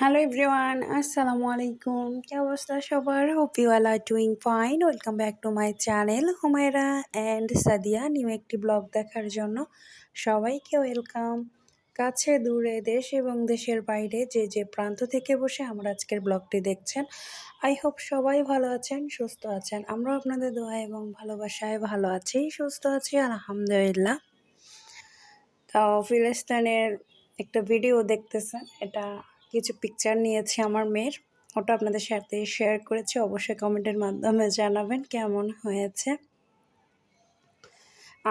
Hello everyone আসসালামু আলাইকুম কি অবস্থা সবার hope you are doing fine welcome back to my channel Humayra and Sadia new একটি ব্লগ দেখার জন্য সবাইকে ওয়েলকাম কাছে, দূরে, দেশ এবং দেশের বাইরে যে যে প্রান্ত থেকে বসে আমরা আজকের ব্লগটি দেখছেন আই হোপ সবাই ভালো আছেন, সুস্থ আছেন। আমরাও আপনাদের দোয়া এবং ভালোবাসায় ভালো আছি, সুস্থ আছি, আলহামদুলিল্লাহ। তো ফিলিস্তানের একটা ভিডিও দেখতেছেন, এটা কিছু পিকচার নিয়েছি আমার মেয়ের। ওটা আপনাদের সাথে শেয়ার করেছি, অবশ্যই কমেন্টের মাধ্যমে জানাবেন কেমন হয়েছে।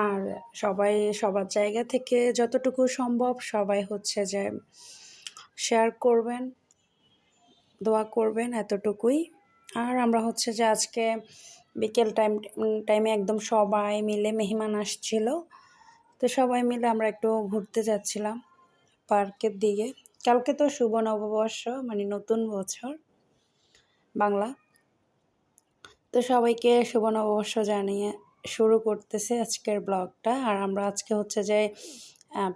আর সবাই সবার জায়গা থেকে যতটুকু সম্ভব সবাই হচ্ছে যে শেয়ার করবেন, দোয়া করবেন এতটুকুই। আর আমরা হচ্ছে যে আজকে বিকেল টাইম টাইমে একদম সবাই মিলে মেহমান আসছিল। তো সবাই মিলে আমরা একটু ঘুরতে যাচ্ছিলাম পার্কের দিকে। কালকে তো শুভ নববর্ষ মানে নতুন বছর বাংলা। তো সবাইকে শুভ নববর্ষ জানিয়ে শুরু করতেছে আজকের ব্লগটা। আর আমরা আজকে হচ্ছে যে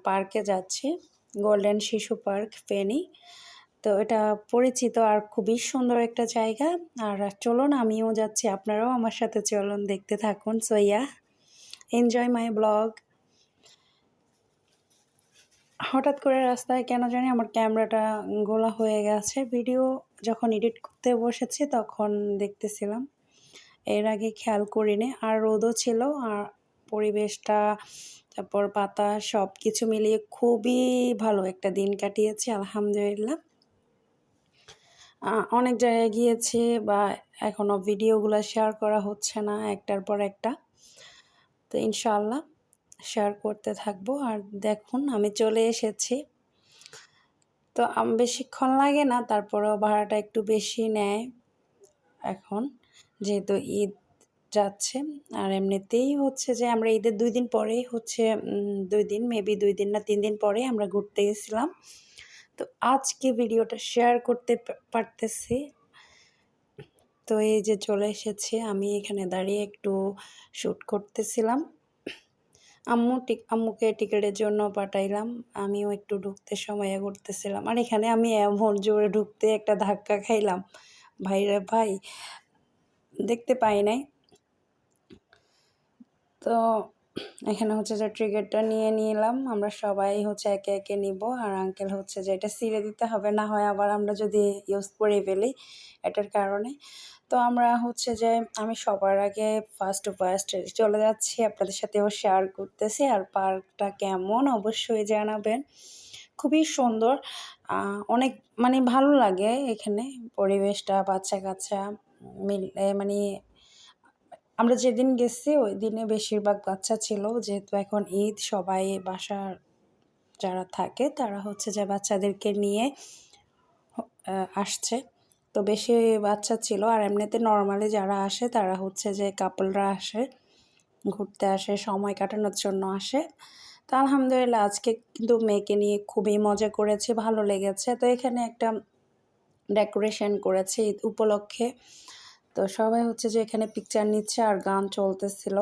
পার্কে যাচ্ছি, গোল্ডেন শিশু পার্ক, ফেনি। তো এটা পরিচিত আর খুবই সুন্দর একটা জায়গা। আর চলুন আমিও যাচ্ছি, আপনারাও আমার সাথে চলুন, দেখতে থাকুন। সইয়া এনজয় মাই ব্লগ হঠাৎ করে রাস্তায় কেন জানি আমার ক্যামেরাটা গোলা হয়ে গেছে। ভিডিও যখন এডিট করতে বসেছি তখন দেখতেছিলাম। এর আগে খেয়াল করিনি। আর রোদও ছিল, আর পরিবেশটা, তারপর পাতা সব কিছু মিলিয়ে খুবই ভালো একটা দিন কাটিয়েছি, আলহামদুলিল্লাহ। অনেক জায়গায় গিয়েছি বা এখনও ভিডিওগুলো শেয়ার করা হচ্ছে না, একটার পর একটা। তো ইনশাআল্লাহ। শেয়ার করতে থাকব। আর দেখুন, আমি চলে এসেছি। তো বেশিক্ষণ লাগে না, তারপরেও ভাড়াটা একটু বেশি নেয়। এখন যেহেতু ঈদ যাচ্ছে, আর এমনিতেই হচ্ছে যে আমরা ঈদের দুই দিন পরেই হচ্ছে দুই দিন মেবি দুই দিন না তিন দিন পরে আমরা ঘুরতে গেছিলাম। তো আজকে ভিডিওটা শেয়ার করতে পারতেছি। তো এই যে চলে এসেছে, আমি এখানে দাঁড়িয়ে একটু শ্যুট করতেছিলাম। আম্মু আম্মুকে টিকিটের জন্য পাঠাইলাম। আমিও একটু ঢুকতে সময় করতেছিলাম। আর এখানে আমি এমন জোরে ঢুকতে একটা ধাক্কা খাইলাম। ভাইরে ভাই, দেখতে পাই নাই। তো এখানে হচ্ছে যে ট্রিকেটটা নিয়ে নিলাম। আমরা সবাই হচ্ছে একে একে নিব। আর আঙ্কেল হচ্ছে যে এটা সিরে দিতে হবে, না হয় আবার আমরা যদি ইউজ করে ফেলি এটার কারণে। তো আমরা হচ্ছে যে আমি সবার আগে ফার্স্ট টু ফার্স্ট চলে যাচ্ছি। আপনাদের সাথেও শেয়ার করতেছি। আর পার্কটা কেমন অবশ্যই জানাবেন। খুবই সুন্দর। অনেক মানে ভালো লাগে এখানে। পরিবেশটা বাচ্চা কাচ্চা মিলে মানে আমরা যেদিন গেছি, ওই দিনে বেশিরভাগ বাচ্চা ছিল। যেহেতু এখন ঈদ, সবাই বাসার যারা থাকে, তারা হচ্ছে যে বাচ্চাদেরকে নিয়ে আসছে। তো বেশি বাচ্চা ছিল। আর এমনিতে নর্মালি যারা আসে, তারা হচ্ছে যে কাপলরা আসে, ঘুরতে আসে, সময় কাটানোর জন্য আসে। তো আলহামদুলিল্লাহ, আজকে কিন্তু মেয়েকে নিয়ে খুবই মজা করেছে, ভালো লেগেছে। তো এখানে একটা ডেকোরেশন করেছে ঈদ উপলক্ষে। তো সবাই হচ্ছে যে এখানে পিকচার নিচ্ছে আর গান চলতেছিল।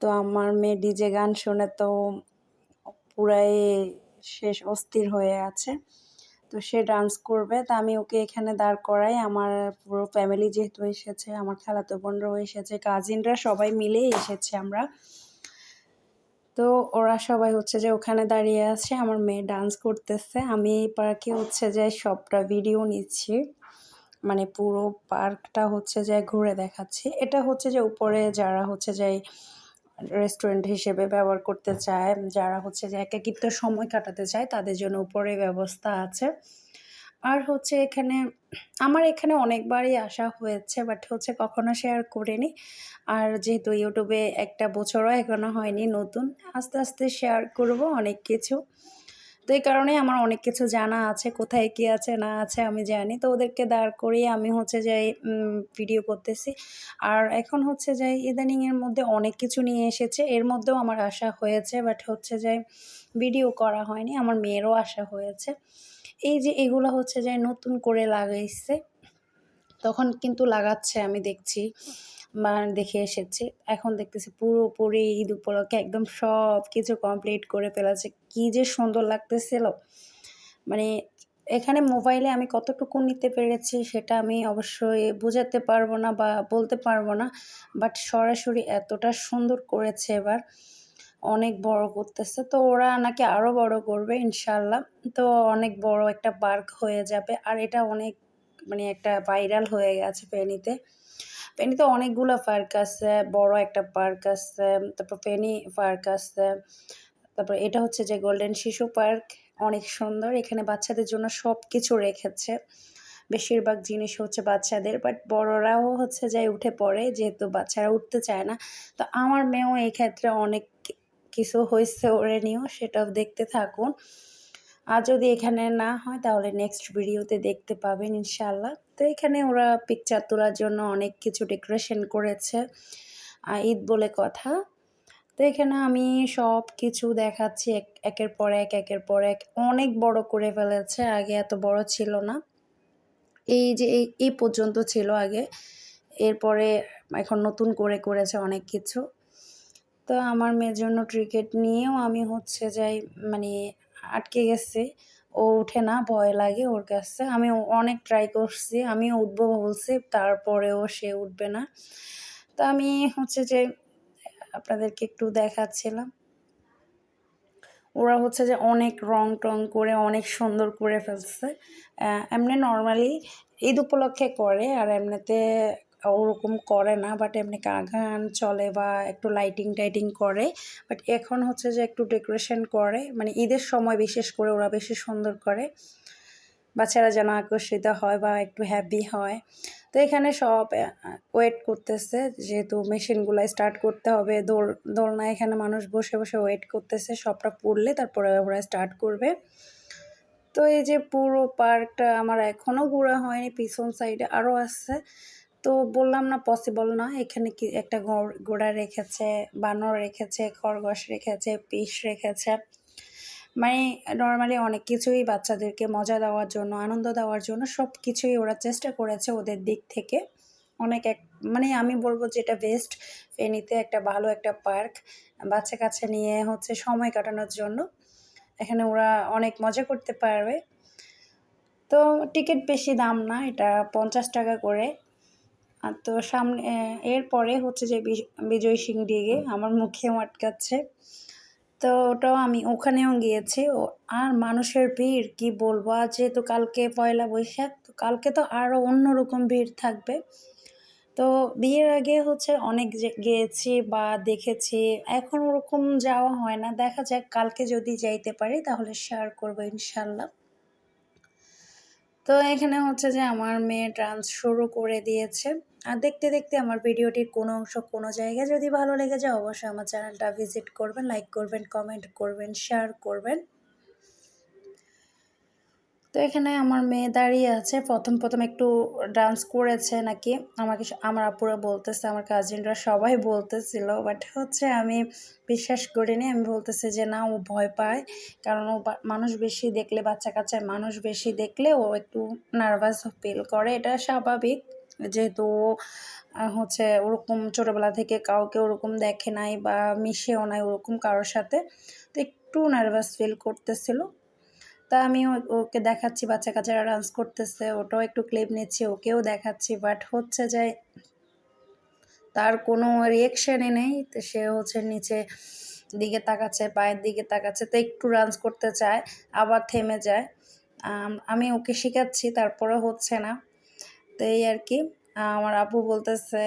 তো আমার মেয়ে ডিজে গান শুনে তো পুরাই শেষ অস্থির হয়ে আছে। তো সে ডান্স করবে। তা আমি ওকে এখানে দাঁড় করাই। আমার পুরো ফ্যামিলি যেহেতু এসেছে, আমার খালাতো বোনরাও এসেছে কাজিনরা সবাই মিলেই এসেছে আমরা। তো ওরা সবাই হচ্ছে যে ওখানে দাঁড়িয়ে আছে। আমার মেয়ে ডান্স করতেছে। আমি এই পার্কে হচ্ছে যে সবটা ভিডিও নিচ্ছি। মানে পুরো পার্কটা হচ্ছে যে ঘুরে দেখাচ্ছি। এটা হচ্ছে যে উপরে যারা হচ্ছে যে রেস্টুরেন্ট হিসেবে ব্যবহার করতে চায়, যারা হচ্ছে যে একাকিত্ব সময় কাটাতে চায়, তাদের জন্য উপরে ব্যবস্থা আছে। আর হচ্ছে এখানে, আমার এখানে অনেকবারই আসা হয়েছে বাট হচ্ছে কখনো শেয়ার করিনি। আর যেহেতু ইউটিউবে একটা বছরও এখনও হয়নি নতুন, আস্তে আস্তে শেয়ার করব অনেক কিছু। তো এই কারণে আমার অনেক কিছু জানা আছে, কোথায় কি আছে, না আছে আমি জানি। তো ওদেরকে দাঁড় করিয়ে আমি হচ্ছে যাই ভিডিও করতেছি। আর এখন হচ্ছে যাই ইদানিংয়ের মধ্যে অনেক কিছু নিয়ে এসেছে। এর মধ্যেও আমার আশা হয়েছে বাট হচ্ছে যাই ভিডিও করা হয়নি, আমার মেয়েরও আশা হয়েছে। এই যে এগুলো হচ্ছে যাই নতুন করে লাগাইছে, তখন কিন্তু লাগাচ্ছে আমি দেখছি। দেখে এসেছি। এখন দেখতেছি পুরোপুরি ঈদ উপলক্ষে একদম সব কিছু কমপ্লিট করে ফেলেছে। কী যে সুন্দর লাগতেছিল। মানে এখানে মোবাইলে আমি কতটুকু নিতে পেরেছি সেটা আমি অবশ্যই বোঝাতে পারব না বা বলতে পারব না বাট সরাসরি এতটা সুন্দর করেছে এবার। অনেক বড় করতেছে। তো ওরা নাকি আরও বড় করবে ইনশাল্লাহ তো অনেক বড় একটা পার্ক হয়ে যাবে। আর এটা অনেক মানে একটা ভাইরাল হয়ে গেছে ফেনীতে ফেনীতে অনেকগুলো পার্ক আছে, বড় একটা পার্ক আছে, তারপর ফেনী পার্ক আছে, তারপর এটা হচ্ছে যে গোল্ডেন শিশু পার্ক অনেক সুন্দর। এখানে বাচ্চাদের জন্য সব কিছু রেখেছে। বেশিরভাগ জিনিস হচ্ছে বাচ্চাদের বাট বড়রাও হচ্ছে যাই উঠে পড়ে, যেহেতু বাচ্চারা উঠতে চায় না। তো আমার মেয়েও এই ক্ষেত্রে অনেক কিছু হয়েছে ওরে নিয়েও সেটাও দেখতে থাকুন। আর যদি এখানে না হয়, তাহলে নেক্সট ভিডিওতে দেখতে পাবেন ইনশাল্লাহ তো এখানে ওরা পিকচার তোলার জন্য অনেক কিছু ডেকোরেশন করেছে ঈদ বলে কথা। তো এখানে আমি সব কিছু দেখাচ্ছি, এক, একের পর এক, একের পর এক। অনেক বড় করে ফেলেছে, আগে এত বড় ছিল না। এই যে এই পর্যন্ত ছিল আগে। এরপরে এখন নতুন করে করেছে অনেক কিছু। তো আমার মেয়ের জন্য ক্রিকেট নিয়েও আমি হচ্ছে যাই মানে আটকে গেছে। ও উঠে না, ভয় লাগে, ওর কাছে। আমি অনেক ট্রাই করছি, আমিও উঠবো বলছি, তারপরেও সে উঠবে না। তো আমি হচ্ছে যে, আপনাদেরকে একটু দেখাচ্ছিলাম। ওরা হচ্ছে যে অনেক রং টং করে, অনেক সুন্দর করে ফেলছে। এমনি নর্মালি ঈদ উপলক্ষে করে, আর এমনিতে ওরকম করে না বাট এমনি গান চলে বা একটু লাইটিং টাইটিং করে বাট এখন হচ্ছে যে একটু ডেকোরেশন করে মানে ঈদের সময় বিশেষ করে ওরা বেশি সুন্দর করে, বাচ্চারা যেন আকর্ষিত হয় বা একটু হ্যাপি হয়। তো এখানে সব ওয়েট করতেছে, যেহেতু মেশিনগুলো স্টার্ট করতে হবে, দোল দোলনা এখানে মানুষ বসে বসে ওয়েট করতেছে, সবটা পড়লে তারপরে ওরা স্টার্ট করবে। তো এই যে পুরো পার্কটা আমার এখনও ঘোরা হয়নি, পিছন সাইডে আরও আছে তো বললাম না পসিবল না। এখানে কি একটা ঘোড়া রেখেছে, বানর রেখেছে, খরগোশ রেখেছে পিস রেখেছে। মানে নর্মালি অনেক কিছুই বাচ্চাদেরকে মজা দেওয়ার জন্য, আনন্দ দেওয়ার জন্য সব কিছুই ওরা চেষ্টা করেছে ওদের দিক থেকে। অনেক এক মানে আমি বলব যে এটা বেস্ট ফেনীতে একটা ভালো একটা পার্ক, বাচ্চা কাচ্চা নিয়ে হচ্ছে সময় কাটানোর জন্য। এখানে ওরা অনেক মজা করতে পারবে। তো টিকিট বেশি দাম না, এটা পঞ্চাশ টাকা করে। তো সামনে এরপরে হচ্ছে যে বিজয় সিং ডিগে আমার মুখে আটকাচ্ছে। তো ওটাও আমি ওখানেও গিয়েছি। ও, আর মানুষের ভিড়, কি বলব? আর যেহেতু কালকে পয়লা বৈশাখ, তো কালকে তো আরও অন্যরকম ভিড় থাকবে। তো বিয়ের আগে হচ্ছে অনেক গিয়েছি বা দেখেছি। এখন ওরকম যাওয়া হয় না। দেখা যাক, কালকে যদি যাইতে পারি তাহলে শেয়ার করব ইনশাল্লাহ। তো এখানে হচ্ছে যে আমার মেয়ে ডান্স শুরু করে দিয়েছে। আর দেখতে দেখতে আমার ভিডিওটির কোনো অংশ কোনো জায়গায় যদি ভালো লেগে যায়, অবশ্যই আমার চ্যানেলটা ভিজিট করবেন লাইক করবেন কমেন্ট করবেন শেয়ার করবেন। তো এখানে আমার মেয়ে দাঁড়িয়ে আছে। প্রথম প্রথম একটু ডান্স করেছে নাকি? আমাকে আমার আপুরা বলতেছে, আমার কাজিনরা সবাই বলতেছিল বাট হচ্ছে আমি বিশ্বাস করিনি। আমি বলতেছি যে না, ও ভয় পায়। কারণ ও মানুষ বেশি দেখলে, বাচ্চা কাচ্চায় মানুষ বেশি দেখলে ও একটু নার্ভাস ফিল করে। এটা স্বাভাবিক। যেহেতু হচ্ছে ওরকম ছোটোবেলা থেকে কাউকে ওরকম দেখে নাই বা মিশেও নাই ওরকম কারোর সাথে, তো একটু নার্ভাস ফিল করতেছিল। তা আমি ওকে দেখাচ্ছি বাচ্চা কাচ্চারা ডান্স করতেছে, ওটাও একটু ক্লিপ নিচ্ছি, ওকেও দেখাচ্ছি বাট হচ্ছে যে তার কোনো রিয়েকশানই নেই, তো সে হচ্ছে নিচে দিকে তাকাচ্ছে, পায়ের দিকে তাকাচ্ছে, তো একটু ডান্স করতে চায়, আবার থেমে যায়। আমি ওকে শেখাচ্ছি, তারপরে হচ্ছে না। তো এই আর কি। আমার আব্বু বলতেছে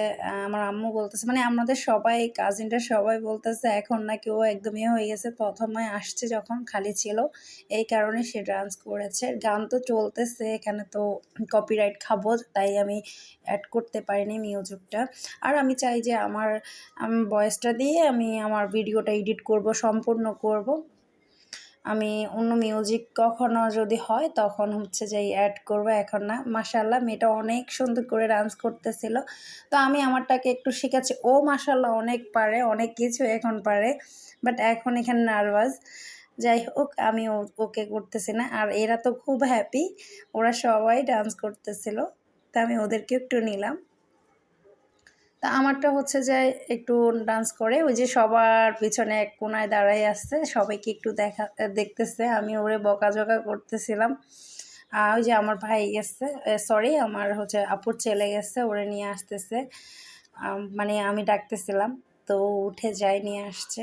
আমার আম্মু বলতেছে মানে আমাদের সবাই কাজিনটা সবাই বলতেছে, এখন নাকি ও একদমই হয়ে গেছে, প্রথমে আসছে যখন খালি ছিল, এই কারণে সে ডান্স করেছে। গান তো চলতেছে, এখানে তো কপিরাইট খাব, তাই আমি অ্যাড করতে পারিনি মিউজিকটা আর আমি চাই যে আমার ভয়েসটা দিয়ে আমি আমার ভিডিওটা এডিট করব, সম্পূর্ণ করব। আমি অন্য মিউজিক কখনো যদি হয়, তখন হচ্ছে যে অ্যাড করব এখন না। মাসাল্লাহ মেয়েটা অনেক সুন্দর করে ডান্স করতেছিল। তো আমি আমারটাকে একটু শিখেছি ও মাসাল্লাহ অনেক পারে, অনেক কিছু এখন পারে বাট এখন এখানে নার্ভাস যাই হোক, আমি ওকে করতেছি না। আর এরা তো খুব হ্যাপি ওরা সবাই ডান্স করতেছিল। তা আমি ওদেরকে একটু নিলাম। তা আমারটা হচ্ছে যে একটু ডান্স করে, ওই যে সবার পিছনে এক কোনায় দাঁড়াই আসছে সবাইকে একটু দেখা দেখতেছে। আমি ওরে বকাঝকা করতেছিলাম। আর ওই যে আমার ভাই গেছে সরি আমার হচ্ছে আপুর ছেলে গেছে, ওরে নিয়ে আসতেছে। মানে আমি ডাকতেছিলাম, তো উঠে যাই নিয়ে আসছে।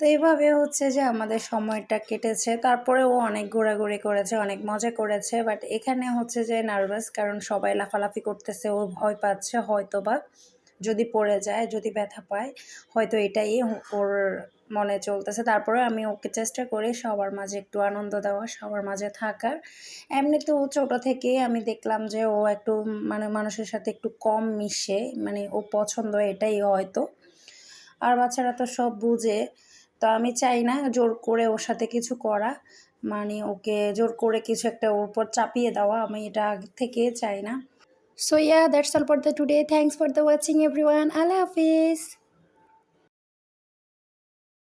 তো এইভাবে হচ্ছে যে আমাদের সময়টা কেটেছে। তারপরে ও অনেক ঘোরাঘুরি করেছে, অনেক মজা করেছে বাট এখানে হচ্ছে যে নার্ভাস কারণ সবাই লাফালাফি করতেছে, ও ভয় পাচ্ছে হয়তো বা যদি পড়ে যায়, যদি ব্যথা পায়, হয়তো এটাই ওর মনে চলতেছে। তারপরে আমি ওকে চেষ্টা করি সবার মাঝে একটু আনন্দ দেওয়া, সবার মাঝে থাকার। এমনিতে ও ছোটো থেকেই আমি দেখলাম যে ও একটু মানে মানুষের সাথে একটু কম মিশে মানে ও পছন্দ এটাই হয়তো। আর বাচ্চারা তো সব বুঝে তো আমি চাই না জোর করে ওর সাথে কিছু করা। মানে ওকে জোর করে কিছু একটা ওর উপর চাপিয়ে দেওয়া, আমি এটা আগে থেকে চাই না। So yeah that's all for the today thanks for the watching everyone Allah Hafiz.